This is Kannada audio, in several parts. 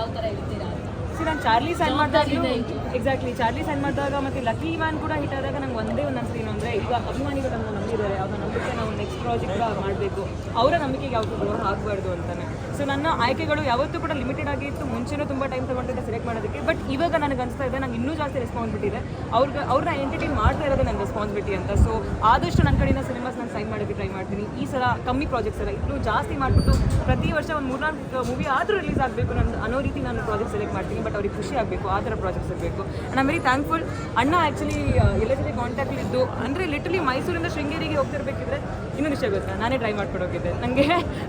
ಯಾವ ತರ ಸಿ ನಾನು ಚಾರ್ಲಿ ಸೈನ್ ಮಾಡಿದಾಗ ಎಕ್ಸಾಕ್ಟ್ಲಿ ಚಾರ್ಲಿ ಸೈನ್ ಮಾಡಿದಾಗ ಮತ್ತೆ ಲಕ್ಕಿ ವ್ಯಾನ್ ಕೂಡ ಹಿಟ್ ಆದಾಗ ನಂಗೆ ಒಂದೇ ಒಂದು ಅನ್ಸ್ತು ಏನು ಅಂದರೆ ಈಗ ಅಭಿಮಾನಿಗಳು ನಮ್ಮನ್ನು ನಂಬಿದ್ದಾರೆ. ಅವ್ರ ನಂಬಿಕೆ ನಾವು ನೆಕ್ಸ್ಟ್ ಪ್ರಾಜೆಕ್ಟ್ ಮಾಡಬೇಕು. ಅವರ ನಂಬಿಕೆಗೆ ಯಾವತ್ತೂ ಬರೋ ಆಗಬಾರ್ದು ಅಂತಾನೆ. ಸೊ ನನ್ನ ಆಯ್ಕೆಗಳು ಯಾವತ್ತೂ ಕೂಡ ಲಿಮಿಟೆಡ್ ಆಗಿತ್ತು ಮುಂಚೆನೂ ತುಂಬ ಟೈಮ್ ತಗೊಂಡಿದ್ದೆ ಸೆಲೆಕ್ಟ್ ಮಾಡೋದಕ್ಕೆ. ಬಟ್ ಇವಾಗ ನನಗೆ ಅನಿಸ್ತಾ ಇದೆ ನಂಗೆ ಇನ್ನೂ ಜಾಸ್ತಿ ರೆಸ್ಪಾನ್ಸಿಬಿಲಿಟಿ ಇದೆ. ಅವ್ರಿಗೆ ಅವ್ರನ್ನ ಎಂಟರ್ಟೈನ್ ಮಾಡ್ತಾ ಇರೋದೇ ನನ್ನ ರೆಸ್ಪಾನ್ಸಿಬಿಲಿಟಿ ಅಂತ. ಸೊ ಆದಷ್ಟು ನನ್ನ ಕಡೆಯಿಂದ ಸಿನಿಮಾ ಮಾಡೋಕ್ಕೆ ಟ್ರೈ ಮಾಡ್ತೀನಿ. ಈ ಸಲ ಕಮ್ಮಿ ಪ್ರಾಜೆಕ್ಟ್ಸ್ ಎಲ್ಲ ಇನ್ನೂ ಜಾಸ್ತಿ ಮಾಡಿಬಿಟ್ಟು ಪ್ರತಿ ವರ್ಷ ಒಂದು ಮೂರ್ನಾಲ್ಕು ಮೂವಿ ಆದರೂ ರಿಲೀಸ್ ಆಗಬೇಕು ನಾನು ಅನ್ನೋ ರೀತಿ ನಾನು ಪ್ರಾಜೆಕ್ಟ್ ಸೆಲೆಕ್ಟ್ ಮಾಡ್ತೀನಿ. ಬಟ್ ಅವ್ರಿಗೆ ಖುಷಿ ಆಗಬೇಕು, ಆ ಥರ ಪ್ರಾಜೆಕ್ಟ್ಸ್ ಇರಬೇಕು. ಆ್ಯಂಡ್ ಐಮ್ ವೆರಿ ಥ್ಯಾಂಕ್ಫುಲ್ ಅಣ್ಣ ಆ್ಯಕ್ಚುಲಿ ಎಲ್ಲ ಜೊತೆ ಕಾಂಟ್ಯಾಕ್ಟ್ ಇದ್ದು, ಅಂದರೆ ಲಿಟ್ರಲಿ ಮೈಸೂರಿಂದ ಶೃಂಗೇರಿಗೆ ಹೋಗ್ತಿರ್ಬೇಕಿದ್ರೆ ಇನ್ನೊಂದು ವಿಷಯ ಗೊತ್ತಾ? ನಾನೇ ಡ್ರೈವ್ ಮಾಡ್ಕೊಂಡು ಹೋಗಿದ್ದೆ. ನನಗೆ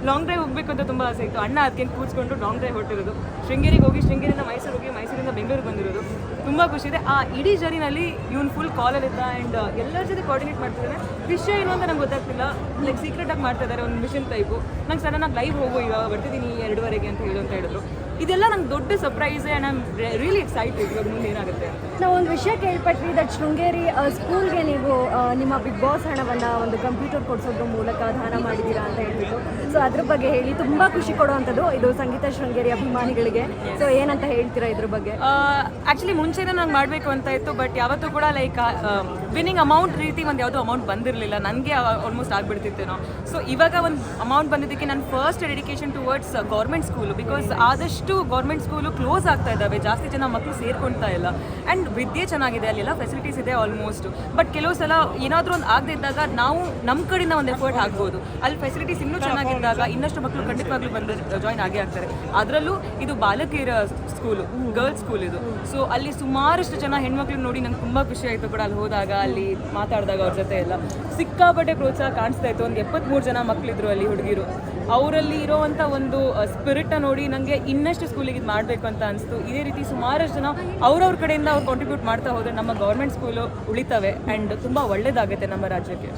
ಲಾಂಗ್ ಡ್ರೈವ್ ಹೋಗಬೇಕು ಅಂತ ತುಂಬ ಆಸೆ ಇತ್ತು. ಅಣ್ಣ ಅದಕ್ಕೆ ಕೂತ್ಕೊಂಡು ಲಾಂಗ್ ಡ್ರೈವ್ ಹೊಟ್ಟಿರೋದು ಶೃಂಗೇರಿಗೆ ಹೋಗಿ ಶೃಂಗೇರಿಂದ ಮೈಸೂರು ಹೋಗಿ, ಮೈಸೂರಿಂದ ಬೆಂಗಳೂರಿಗೆ ಬಂದಿರೋದು. ತುಂಬ ಖುಷಿ ಇದೆ. ಆ ಇಡೀ ಜರ್ನಿನಲ್ಲಿ ಇವ್ನು ಫುಲ್ ಕಾಲಲ್ಲಿದ್ದ ಆ್ಯಂಡ್ ಎಲ್ಲರ ಜೊತೆ ಕೋಆರ್ಡಿನೇಟ್ ಮಾಡ್ತಿದ್ದಾನೆ. ವಿಷಯ ಏನು ಅಂತ ನಂಗೆ ಗೊತ್ತಾಗ್ತಿಲ್ಲ. ಲೈಕ್ ಸೀಕ್ರೆಟಾಗಿ ಮಾಡ್ತಾ ಇದ್ದಾರೆ ಒಂದು ಮಿಷನ್ ಟೈಪು ನಂಗೆ ಸಡನ್ನಾಗಿ ಲೈವ್ ಹೋಗು, ಇವಾಗ ಬರ್ತಿದ್ದೀನಿ ಎರಡುವರೆಗೆ ಅಂತ ಹೇಳು ಅಂತ ಹೇಳಿದ್ರು. ಇದೆಲ್ಲ ನಂಗೆ ದೊಡ್ಡ surprise I am really excited ಇವಾಗ ಮುಂದೆ ಏನಾಗುತ್ತೆ ನಾವು ಒಂದು ವಿಷಯ ಕೇಳ್ಪಟ್ವಿ ದಟ್ ಶೃಂಗೇರಿ ಸ್ಕೂಲ್ಗೆ ನೀವು ನಿಮ್ಮ ಬಿಗ್ ಬಾಸ್ ಹಣವನ್ನು ಒಂದು ಕಂಪ್ಯೂಟರ್ ಕೊಡಿಸೋದ್ರ ಮೂಲಕ ದಾನ ಮಾಡಿದ್ದೀರಾ ಅಂತ ಹೇಳ್ಬಿಟ್ಟು. ಸೊ ಅದ್ರ ಬಗ್ಗೆ ಹೇಳಿ ತುಂಬ ಖುಷಿ ಕೊಡುವಂಥದ್ದು ಇದು ಸಂಗೀತ ಶೃಂಗೇರಿ ಅಭಿಮಾನಿಗಳಿಗೆ. ಸೊ ಏನಂತ ಹೇಳ್ತೀರಾ ಇದ್ರ ಬಗ್ಗೆ? ಆ್ಯಕ್ಚುಲಿ ಮುಂಚೆನೇ ನಾನು ಮಾಡಬೇಕು ಅಂತ ಇತ್ತು ಬಟ್ ಯಾವತ್ತೂ ಕೂಡ ಲೈಕ್ ವಿನ್ನಿಂಗ್ ಅಮೌಂಟ್ ರೀತಿ ಒಂದು ಯಾವುದೋ ಅಮೌಂಟ್ ಬಂದಿರಲಿಲ್ಲ. ನನಗೆ ಆಲ್ಮೋಸ್ಟ್ ಆಗಿಬಿಡ್ತಿತ್ತೇನೋ. ಸೊ ಇವಾಗ ಒಂದು ಅಮೌಂಟ್ ಬಂದಿದ್ದಕ್ಕೆ ನಾನು first dedication towards government school because ಆದಷ್ಟು ಗೌರ್ಮೆಂಟ್ ಸ್ಕೂಲು ಕ್ಲೋಸ್ ಆಗ್ತಾ ಇದ್ದಾವೆ, ಜಾಸ್ತಿ ಜನ ಮಕ್ಕಳು ಸೇರ್ಕೊಳ್ತಾ ಇಲ್ಲ. ಆ್ಯಂಡ್ ವಿದ್ಯೆ ಚೆನ್ನಾಗಿದೆ, ಅಲ್ಲೆಲ್ಲ ಫೆಸಿಲಿಟೀಸ್ ಇದೆ ಆಲ್ಮೋಸ್ಟ್ ಬಟ್ ಕೆಲವು ಸಲ ಏನಾದರೂ ಒಂದು ಆಗದೆ ಇದ್ದಾಗ ನಾವು ನಮ್ಮ ಕಡೆಯಿಂದ ಒಂದು ಎಫರ್ಟ್ ಆಗ್ಬೋದು ಅಲ್ಲಿ ಫೆಸಿಲಿಟೀಸ್ ಇನ್ನೂ ಚೆನ್ನಾಗಿದ್ದಾಗ ಇನ್ನಷ್ಟು ಮಕ್ಕಳು ಖಂಡಿತವಾಗ್ಲೂ ಬಂದು ಜಾಯ್ನ್ ಆಗೇ ಆಗ್ತಾರೆ. ಅದರಲ್ಲೂ ಇದು ಬಾಲಕಿಯರ ಸ್ಕೂಲು ಗರ್ಲ್ಸ್ ಸ್ಕೂಲ್ ಇದು. ಸೊ ಅಲ್ಲಿ ಸುಮಾರಷ್ಟು ಜನ ಹೆಣ್ಮಕ್ಳು ನೋಡಿ ನಂಗೆ ತುಂಬ ಖುಷಿ ಆಯಿತು ಕೂಡ ಅಲ್ಲಿ ಹೋದಾಗ, ಅಲ್ಲಿ ಮಾತಾಡಿದಾಗ ಅವ್ರ ಜೊತೆ ಎಲ್ಲ. ಸಿಕ್ಕಾಪಟ್ಟೆ ಪ್ರೋತ್ಸಾಹ ಕಾಣಿಸ್ತಾ ಇತ್ತು. ಒಂದು ಎಪ್ಪತ್ತ್ಮೂರು ಜನ ಮಕ್ಕಳಿದ್ರು ಅಲ್ಲಿ ಹುಡುಗಿರು. ಅವರಲ್ಲಿ ಇರೋವಂಥ ಒಂದು ಸ್ಪಿರಿಟ ನೋಡಿ ನನಗೆ ಇನ್ನಷ್ಟು ಸ್ಕೂಲಿಗೆ ಇದು ಮಾಡಬೇಕು ಅಂತ ಅನಿಸ್ತು. ಇದೇ ರೀತಿ ಸುಮಾರಷ್ಟು ಜನ ಅವ್ರವ್ರ ಕಡೆಯಿಂದ ಅವ್ರು ಕಾಂಟ್ರಿಬ್ಯೂಟ್ ಮಾಡ್ತಾ ಹೋದರೆ ನಮ್ಮ ಗೌರ್ಮೆಂಟ್ ಸ್ಕೂಲು ಉಳಿತವೆ ಆ್ಯಂಡ್ ತುಂಬ ಒಳ್ಳೇದಾಗುತ್ತೆ ನಮ್ಮ ರಾಜ್ಯಕ್ಕೆ.